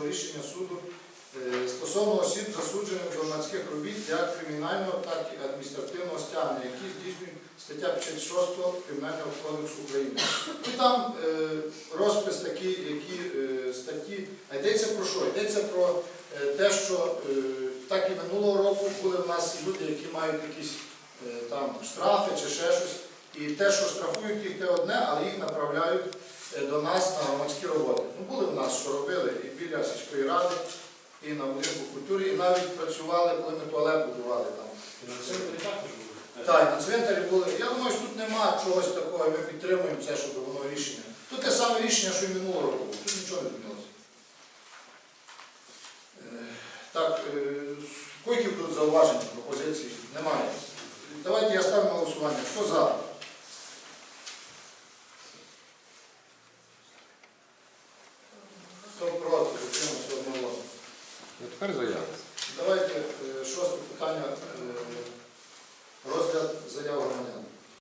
іншого рішення суду е, стосовно осіб, засуджених до громадських робіт як кримінального, так і адміністративного стягнення, які здійснюють стаття 56 Кримінального кодексу України. І там е, розпис такий, які е, статті. А йдеться про що? Йдеться про те, що так і минулого року були в нас люди, які мають якісь там штрафи чи ще щось. І те, що штрафують їх, те одне, але їх направляють е, до нас на громадські роботи. Ну, були в нас, що робили і біля сільської ради, і на будинку культури, і навіть працювали, коли ми туалет будували там. Так, на цвинтарі були. Я думаю, що тут нема чогось такого, ми підтримуємо це, щоб воно рішення. Тут те саме рішення, що і минулого року. Тут нічого не змінилося. Е, Так, е, койків тут зауважень, пропозицій немає. Давайте я ставлю на голосування. Хто за? Тепер заяви. Давайте е, шосте питання е, розгляд заяв громадян.